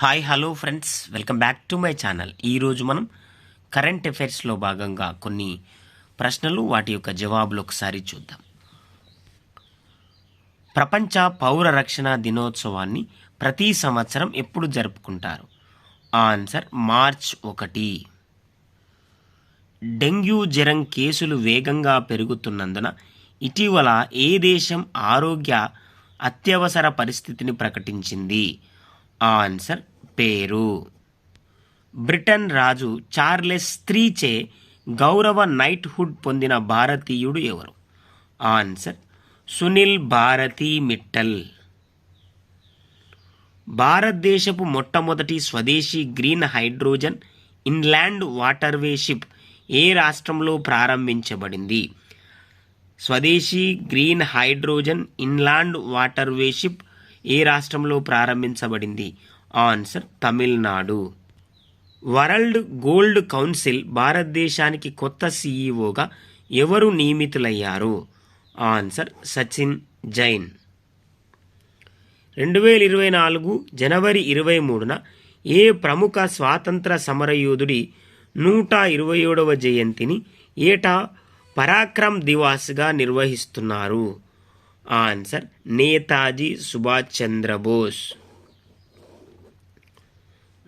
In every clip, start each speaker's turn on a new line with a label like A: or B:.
A: Hi hello friends welcome back to my channel ఈరోజు మనం current అఫైర్స్లో భాగంగా కొన్ని ప్రశ్నలు వాటి యొక్క జవాబులు ఒకసారి చూద్దాం. ప్రపంచ పౌర రక్షణ దినోత్సవాన్ని ప్రతి సంవత్సరం ఎప్పుడు జరుపుకుంటారు? ఆన్సర్ మార్చ్ ఒకటి. డెంగ్యూ జ్వరం కేసులు వేగంగా పెరుగుతున్నందున ఇటీవల ఏ దేశం ఆరోగ్య అత్యవసర పరిస్థితిని ప్రకటించింది? ఆన్సర్ పేరు. బ్రిటన్ రాజు చార్లెస్ స్త్రీచే గౌరవ నైట్హుడ్ పొందిన భారతీయుడు ఎవరు? ఆన్సర్ సునీల్ భారతీ మిట్టల్. భారతదేశపు మొట్టమొదటి స్వదేశీ green hydrogen inland waterway ship ఏ రాష్ట్రంలో ప్రారంభించబడింది? స్వదేశీ green hydrogen inland waterway ship ఏ రాష్ట్రంలో ప్రారంభించబడింది? Answer Tamil Nadu. World gold council భారతదేశానికి కొత్త సీఈఓగా ఎవరు నియమితులయ్యారు? ఆన్సర్ సచిన్ జైన్. రెండు వేల ఇరవై నాలుగు జనవరి ఇరవై మూడున ఏ ప్రముఖ స్వాతంత్ర సమరయోధుడి నూట ఇరవై ఏడవ జయంతిని ఏటా పరాక్రమ్ దివాస్గా నిర్వహిస్తున్నారు? Answer Netaji Subhash Chandra Bose.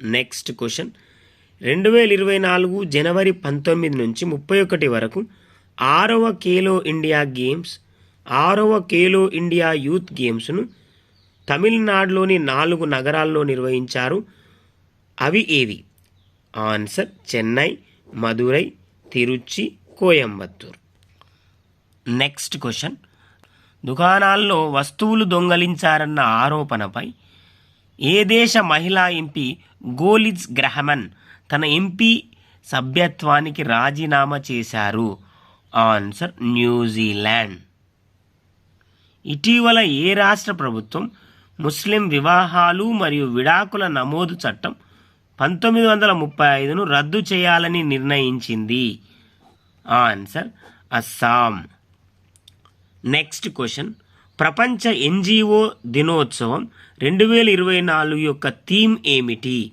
A: Next question. రెండు వేల ఇరవై నాలుగు జనవరి పంతొమ్మిది నుంచి ముప్పై ఒకటి వరకు ఆరవ ఖేలో ఇండియా గేమ్స్ ఆరవ ఖేలో ఇండియా యూత్ గేమ్స్ను తమిళనాడులోని నాలుగు నగరాల్లో నిర్వహించారు. అవి ఏవి? Answer Chennai Madurai Tiruchi Coimbatore. Next question. దుకాణాల్లో వస్తువులు దొంగలించారన్న ఆరోపణపై ఏ దేశ మహిళా ఎంపీ గోలిజ్ గ్రహమన్ తన ఎంపీ సభ్యత్వానికి రాజీనామా చేశారు. ఆన్సర్ న్యూజిలాండ్ ఇటీవల ఏ రాష్ట్ర ప్రభుత్వం ముస్లిం వివాహాలు మరియు విడాకుల నమోదు చట్టం పంతొమ్మిది వందల ముప్పై ఐదును రద్దు చేయాలని నిర్ణయించింది? ఆన్సర్ అస్సాం. నెక్స్ట్ క్వశ్చన్ ప్రపంచ ఎన్జిఓ దినోత్సవం రెండు వేల ఇరవై నాలుగు యొక్క థీమ్ ఏమిటి?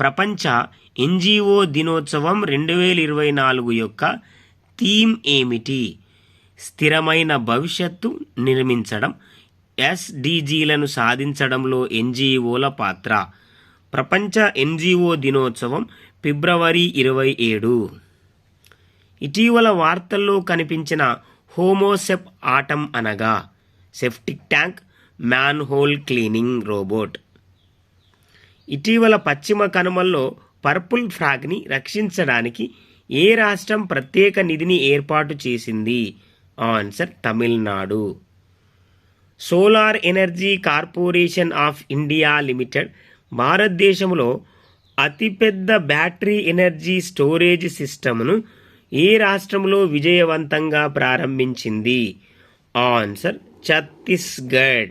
A: ప్రపంచ ఎన్జిఓ దినోత్సవం రెండు వేల ఇరవై నాలుగు యొక్క థీమ్ ఏమిటి? స్థిరమైన భవిష్యత్తు నిర్మించడం ఎస్డిజీలను సాధించడంలో ఎన్జిఓల పాత్ర. ప్రపంచ ఎన్జిఓ దినోత్సవం ఫిబ్రవరి ఇరవై ఏడు. ఇటీవల వార్తల్లో కనిపించిన హోమోసెప్ ఆటం అనగా septic tank manhole cleaning robot. ఇటీవల పశ్చిమ కనుమల్లో పర్పుల్ ఫ్రాగ్ని రక్షించడానికి ఏ రాష్ట్రం ప్రత్యేక నిధిని ఏర్పాటు చేసింది? Answer Tamil Nadu. Solar energy corporation of India limited భారతదేశంలో అతిపెద్ద బ్యాటరీ ఎనర్జీ స్టోరేజ్ సిస్టమ్ను ఏ రాష్ట్రంలో విజయవంతంగా ప్రారంభించింది? ఆన్సర్ ఛత్తీస్గఢ్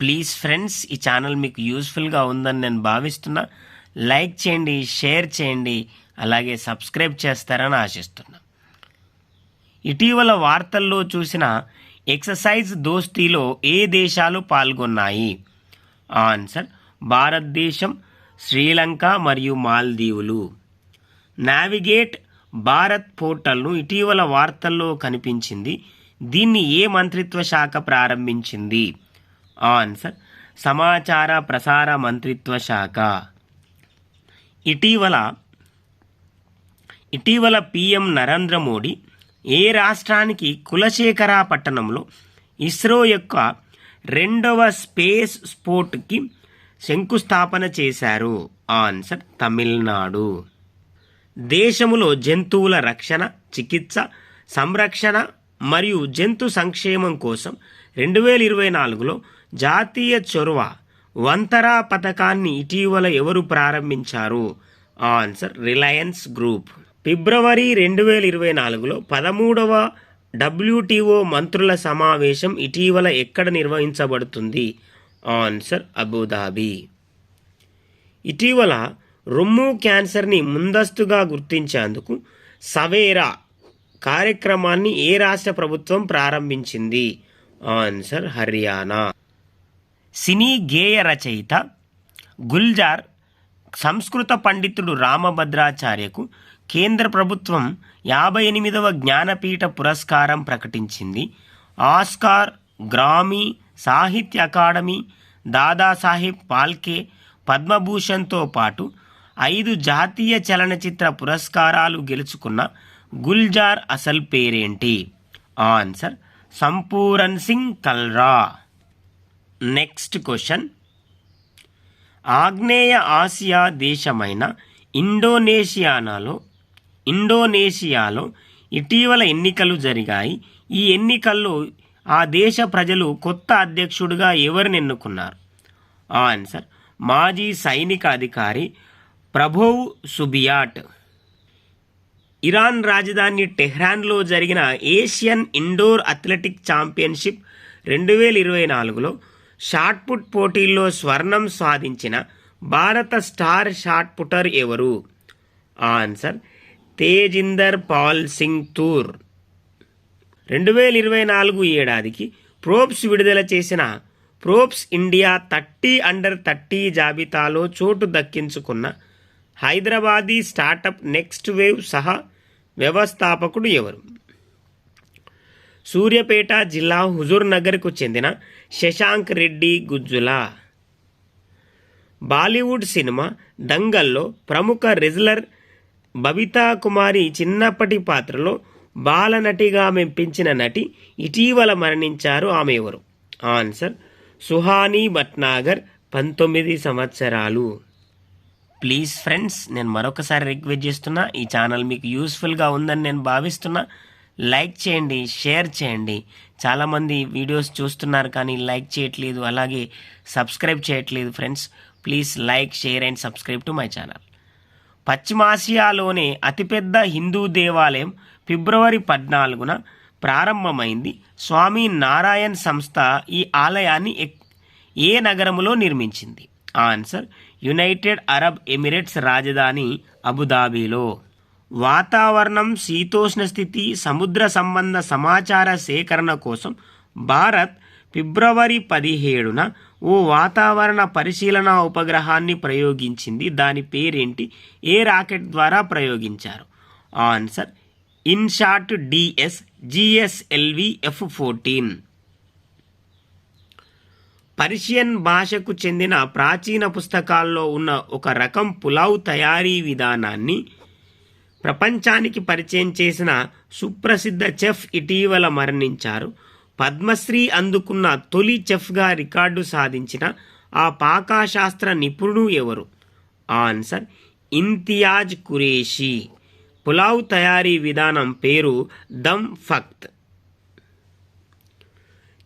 A: ప్లీజ్ ఫ్రెండ్స్ ఈ ఛానల్ మీకు యూస్ఫుల్గా ఉందని నేను భావిస్తున్నా. లైక్ చేయండి షేర్ చేయండి అలాగే సబ్స్క్రైబ్ చేస్తారని ఆశిస్తున్నా. ఇటీవల వార్తల్లో చూసిన ఎక్సర్సైజ్ దోస్తీలో ఏ దేశాలు పాల్గొన్నాయి? ఆన్సర్ భారతదేశం శ్రీలంక మరియు మాల్దీవులు. నావిగేట్ భారత్ పోర్టల్ను ఇటీవల వార్తల్లో కనిపించింది. దీన్ని ఏ మంత్రిత్వ శాఖ ప్రారంభించింది? ఆన్సర్ సమాచార ప్రసార మంత్రిత్వ శాఖ. ఇటీవల ఇటీవల పిఎం నరేంద్ర మోడీ ఏ రాష్ట్రానికి కులశేఖర పట్టణంలో ఇస్రో యొక్క రెండవ స్పేస్ స్పోర్ట్కి శంకుస్థాపన చేశారు? ఆన్సర్ తమిళనాడు. దేశములో జంతువుల రక్షణ చికిత్స సంరక్షణ మరియు జంతు సంక్షేమం కోసం రెండు వేల ఇరవై నాలుగులో జాతీయ చొరవ వంతరా పథకాన్ని ఇటీవల ఎవరు ప్రారంభించారు? Answer Reliance group. ఫిబ్రవరి రెండు వేల ఇరవై నాలుగులో పదమూడవ డబ్ల్యూటీఓ మంత్రుల సమావేశం ఇటీవల ఎక్కడ నిర్వహించబడుతుంది? Answer Abu Dhabi. ఇటీవల రొమ్ము క్యాన్సర్ని ముందస్తుగా గుర్తించేందుకు సవేరా కార్యక్రమాన్ని ఏ రాష్ట్ర ప్రభుత్వం ప్రారంభించింది? ఆన్సర్ హర్యానా. సినీ గేయ రచయిత గుల్జార్ సంస్కృత పండితుడు రామభద్రాచార్యకు కేంద్ర ప్రభుత్వం యాభై ఎనిమిదవ జ్ఞానపీఠ పురస్కారం ప్రకటించింది. ఆస్కార్ గ్రామీ సాహిత్య అకాడమీ దాదాసాహెబ్ పాల్కే పద్మభూషణ్తో పాటు ఐదు జాతీయ చలనచిత్ర పురస్కారాలు గెలుచుకున్న గుల్జార్ అసలు పేరేంటి? Answer Sampooran Singh Kalra. Next question. ఆగ్నేయ ఆసియా దేశమైన ఇండోనేషియానాలో ఇండోనేషియాలో ఇటీవల ఎన్నికలు జరిగాయి. ఈ ఎన్నికల్లో ఆ దేశ ప్రజలు కొత్త అధ్యక్షుడిగా ఎవరిని ఎన్నుకున్నారు? ఆన్సర్ మాజీ సైనిక అధికారి ప్రభోవ్ సుబియాట్. ఇరాన్ రాజధాని టెహ్రాన్లో జరిగిన ఏషియన్ ఇండోర్ అథ్లెటిక్ ఛాంపియన్షిప్ రెండు వేల ఇరవై నాలుగులో షాట్పుట్ పోటీల్లో స్వర్ణం సాధించిన భారత స్టార్ షాట్ పుటర్ ఎవరు? ఆన్సర్ తేజిందర్ పాల్ సింగ్ తూర్. రెండు వేల ఇరవై నాలుగు ఏడాదికి ప్రోబ్స్ విడుదల చేసిన Forbes India thirty under thirty జాబితాలో చోటు దక్కించుకున్న హైదరాబాదీ స్టార్టప్ నెక్స్ట్ వేవ్ సహా వ్యవస్థాపకుడు ఎవరు? సూర్యపేట జిల్లా హుజూర్ నగర్కు చెందిన శశాంక్ రెడ్డి గుజ్జుల. బాలీవుడ్ సినిమా దంగల్లో ప్రముఖ రెజ్లర్ బబితా కుమారి చిన్నప్పటి పాత్రలో బాలనటిగా మెప్పించిన నటి ఇటీవల మరణించారు ఆమె ఎవరు? ఆన్సర్ సుహానీ భట్నాగర్ పంతొమ్మిది సంవత్సరాలు. ప్లీజ్ ఫ్రెండ్స్ నేను మరొకసారి రిక్వెస్ట్ చేస్తున్నా ఈ ఛానల్ మీకు యూస్ఫుల్గా ఉందని నేను భావిస్తున్నా. లైక్ చేయండి షేర్ చేయండి. చాలామంది వీడియోస్ చూస్తున్నారు కానీ లైక్ చేయట్లేదు అలాగే సబ్స్క్రైబ్ చేయట్లేదు friends. Please like share and subscribe to my channel. పశ్చిమాసియాలోనే అతిపెద్ద హిందూ దేవాలయం ఫిబ్రవరి పద్నాలుగున ప్రారంభమైంది. స్వామి నారాయణ్ సంస్థ ఈ ఆలయాన్ని ఏ నగరములో నిర్మించింది? ఆన్సర్ యునైటెడ్ అరబ్ ఎమిరేట్స్ రాజధాని అబుదాబీలో. వాతావరణం శీతోష్ణ స్థితి సముద్ర సంబంధ సమాచార సేకరణ కోసం భారత్ ఫిబ్రవరి పదిహేడున ఓ వాతావరణ పరిశీలన ఉపగ్రహాన్ని ప్రయోగించింది. దాని పేరేంటి? ఏ రాకెట్ ద్వారా ప్రయోగించారు? Answer INSAT DS GSLV F fourteen. Persian భాషకు చెందిన ప్రాచీన పుస్తకాల్లో ఉన్న ఒక రకం పులావ్ తయారీ విధానాన్ని ప్రపంచానికి పరిచయం చేసిన సుప్రసిద్ధ చెఫ్ ఇటీవల మరణించారు. పద్మశ్రీ అందుకున్న తొలి చెఫ్గా రికార్డు సాధించిన ఆ పాకాశాస్త్ర నిపుణుడు ఎవరు? ఆన్సర్ ఇంతియాజ్ కురేషి పులావ్ తయారీ విధానం పేరు దమ్ ఫక్త్.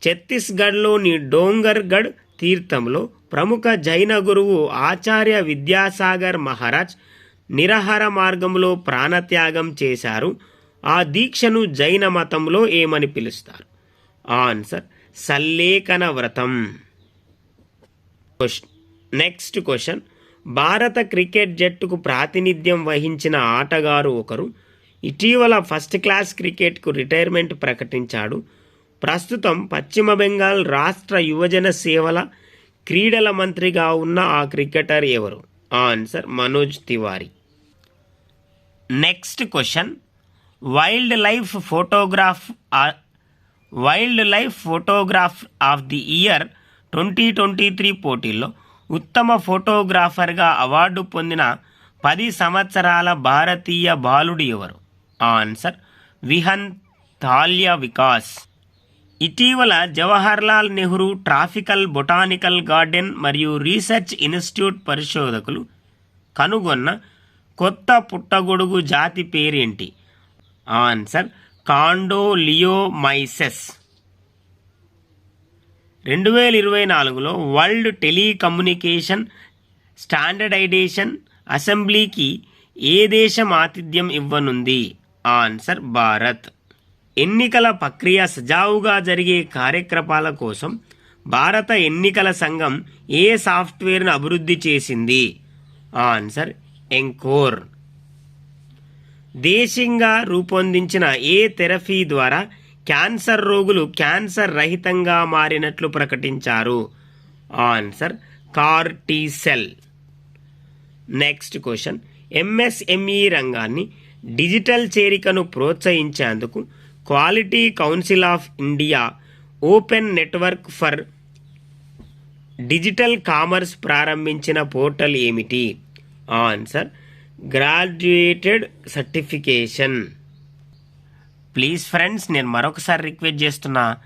A: ఛత్తీస్గఢ్లోని డోంగర్గఢ్ తీర్థంలో ప్రముఖ జైన గురువు ఆచార్య విద్యాసాగర్ మహారాజ్ నిరహర మార్గంలో ప్రాణత్యాగం చేశారు. ఆ దీక్షను జైన మతంలో ఏమని పిలుస్తారు? ఆన్సర్ సల్లేఖన వ్రతం. Question next question. భారత క్రికెట్ జట్టుకు ప్రాతినిధ్యం వహించిన ఆటగారు ఒకరు. ఇటీవల ఫస్ట్ క్లాస్ క్రికెట్కు రిటైర్మెంట్ ప్రకటించాడు. ప్రస్తుతం పశ్చిమ బెంగాల్ రాష్ట్ర యువజన సేవల క్రీడల మంత్రిగా ఉన్న ఆ క్రికెటర్ ఎవరు? Answer Manoj Tiwari. Next question. Wildlife photograph wildlife photograph of the year twenty twenty three పోటీల్లో ఉత్తమ ఫోటోగ్రాఫర్గా అవార్డు పొందిన పది సంవత్సరాల భారతీయ బాలుడు ఎవరు? ఆన్సర్ విహన్ థాల్య వికాస్. ఇటీవల Jawaharlal Nehru tropical botanical garden మరియు రీసెర్చ్ ఇన్స్టిట్యూట్ పరిశోధకులు కనుగొన్న కొత్త పుట్టగొడుగు జాతి పేరేంటి? Answer Candolleomyces. రెండు వేల ఇరవై నాలుగులో వరల్డ్ టెలికమ్యూనికేషన్ స్టాండర్డైజేషన్ అసెంబ్లీకి ఏ దేశం ఆతిథ్యం ఇవ్వనుంది? ఆన్సర్ భారత్. ఎన్నికల ప్రక్రియ సజావుగా జరిగే కార్యక్రమాల కోసం భారత ఎన్నికల సంఘం ఏ సాఫ్ట్వేర్ను అభివృద్ధి చేసింది? Answer Encore. దేశంగా రూపొందించిన ఏ థెరపీ ద్వారా క్యాన్సర్ రోగులు క్యాన్సర్ రహితంగా మారినట్లు ప్రకటించారు? Answer CAR T cell next question. MSME రంగాన్ని డిజిటల్ చేరికను ప్రోత్సహించేందుకు quality council of India open network for digital commerce ప్రారంభించిన పోర్టల్ ఏమిటి? Answer graduated certification. Please friends నేను మరొకసారి రిక్వెస్ట్ చేస్తున్నా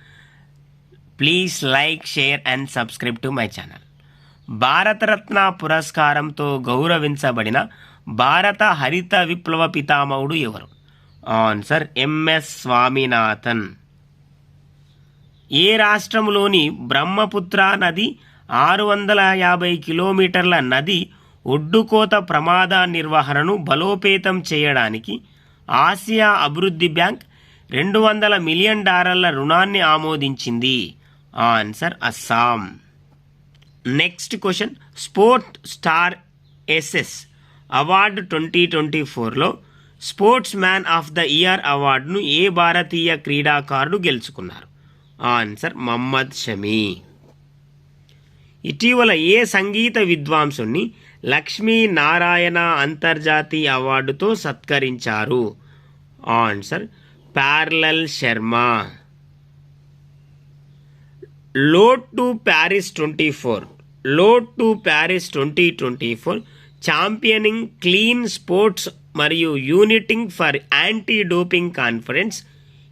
A: please like share and subscribe to my channel. Bharat Ratna పురస్కారంతో గౌరవించబడిన భారత హరిత విప్లవ పితామహుడు ఎవరు? Answer MS Swaminathan. ఏ రాష్ట్రంలోని బ్రహ్మపుత్ర నది ఆరు వందల యాభై కిలోమీటర్ల నది ఒడ్డుకోత ప్రమాద నిర్వహణను బలోపేతం చేయడానికి ఆసియా అభివృద్ధి బ్యాంక్ రెండు వందల మిలియన్ డాలర్ల రుణాన్ని ఆమోదించింది. Answer Assam. Next question. Sport star aces award twenty twenty ఫోర్లో sports man of the year అవార్డును ఏ భారతీయ క్రీడాకారుడు గెలుచుకున్నారు? ఆన్సర్ మహమ్మద్ షమీ. ఇటీవల ఏ సంగీత విద్వాంసుని లక్ష్మీ నారాయణ అంతర్జాతీయ అవార్డుతో సత్కరించారు? Answer Pyarelal Sharma. Road to Paris twenty four road to Paris twenty twenty four championing clean sports మరియు uniting for anti doping conference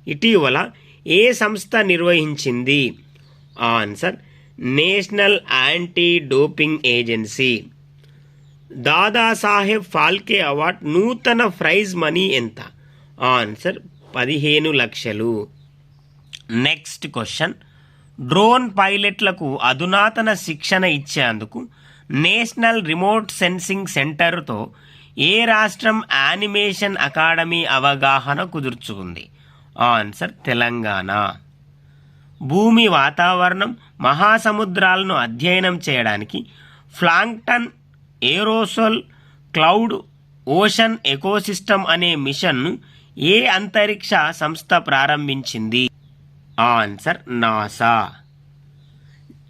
A: ఇటీవల ఏ సంస్థ నిర్వహించింది? Answer national anti doping agency. Dadasaheb Phalke award నూతన ప్రైజ్ మనీ ఎంత? Answer పదిహేను లక్షలు. Next question drone పైలట్లకు అధునాతన శిక్షణ ఇచ్చేందుకు నేషనల్ రిమోట్ సెన్సింగ్ సెంటర్తో ఏ రాష్ట్రం యానిమేషన్ అకాడమీ అవగాహన కుదుర్చుకుంది? ఆన్సర్ తెలంగాణ. భూమి వాతావరణం మహాసముద్రాలను అధ్యయనం చేయడానికి plankton aerosol cloud ocean ecosystem అనే మిషన్ను ఏ అంతరిక్ష సంస్థ ప్రారంభించింది? Answer NASA.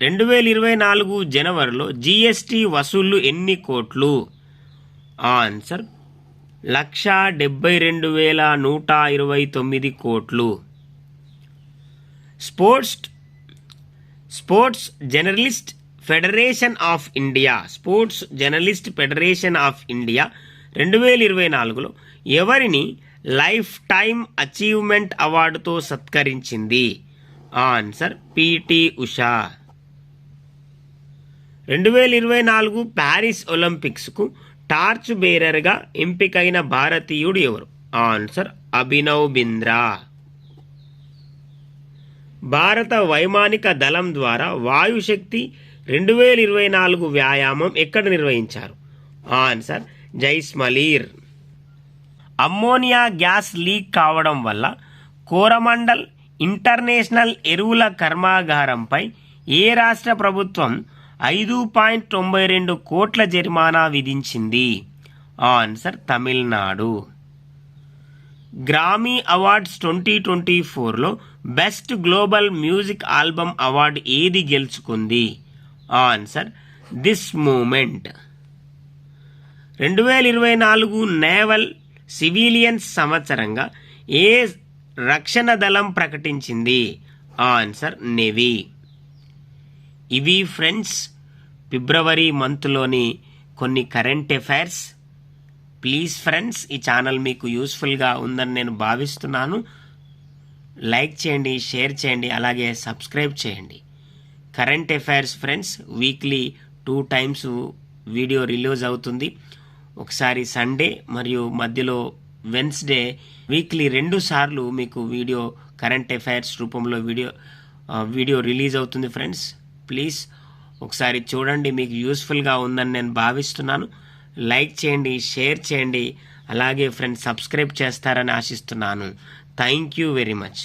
A: రెండు వేల ఇరవై నాలుగు జనవరిలో జిఎస్టి వసూళ్ళు ఎన్ని కోట్లు? ఆన్సర్ లక్ష డెబ్బై రెండు వేల నూట ఇరవై తొమ్మిది కోట్లు. Sports sports journalist federation of India sports journalist federation of India రెండు వేల ఇరవై నాలుగులో ఎవరిని లైఫ్ టైమ్ అచీవ్మెంట్ అవార్డుతో సత్కరించింది? Answer P T Usha. రెండు వేల ఇరవై నాలుగు ప్యారిస్ ఒలింపిక్స్కు టార్చ్ బేరర్గా ఎంపికైన భారతీయుడు ఎవరు? ఆన్సర్ అభినవ్ బింద్రా. భారత వైమానిక దళం ద్వారా వాయుశక్తి రెండు వేల ఇరవై నాలుగు వ్యాయామం ఎక్కడ నిర్వహించారు? Answer Jaisalmer ammonia gas leak కావడం వల్ల కోరమండల్ ఇంటర్నేషనల్ ఎరువుల కర్మాగారంపై ఏ రాష్ట్ర ప్రభుత్వం ఐదు పాయింట్ తొంభై రెండు కోట్ల జరిమానా విధించింది. Answer Tamil Nadu. Grammy awards twenty twenty ఫోర్లో best global music album award ఏది గెలుచుకుంది? Answer this moment. రెండు వేల ఇరవై నాలుగు నేవల్ సివిలియన్స్ సంవత్సరంగా ఏ రక్షణ దళం ప్రకటించింది? Answer navy. ఇవి ఫ్రెండ్స్ ఫిబ్రవరి మంత్లోని కొన్ని కరెంట్ అఫైర్స్. ప్లీజ్ ఫ్రెండ్స్ ఈ ఛానల్ మీకు యూస్ఫుల్గా ఉందని నేను భావిస్తున్నాను. లైక్ చేయండి షేర్ చేయండి అలాగే సబ్స్క్రైబ్ చేయండి. Current affairs friends weekly two times video release అవుతుంది. ఒకసారి సండే మరియు మధ్యలో వెన్స్డే వీక్లీ రెండు సార్లు మీకు వీడియో కరెంట్ అఫైర్స్ రూపంలో వీడియో వీడియో రిలీజ్ అవుతుంది ఫ్రెండ్స్. ప్లీజ్ ఒకసారి చూడండి మీకు యూస్ఫుల్గా ఉందని నేను భావిస్తున్నాను. లైక్ చేయండి షేర్ చేయండి. అలాగే ఫ్రెండ్స్ సబ్స్క్రైబ్ చేస్తారని ఆశిస్తున్నాను. Thank you very much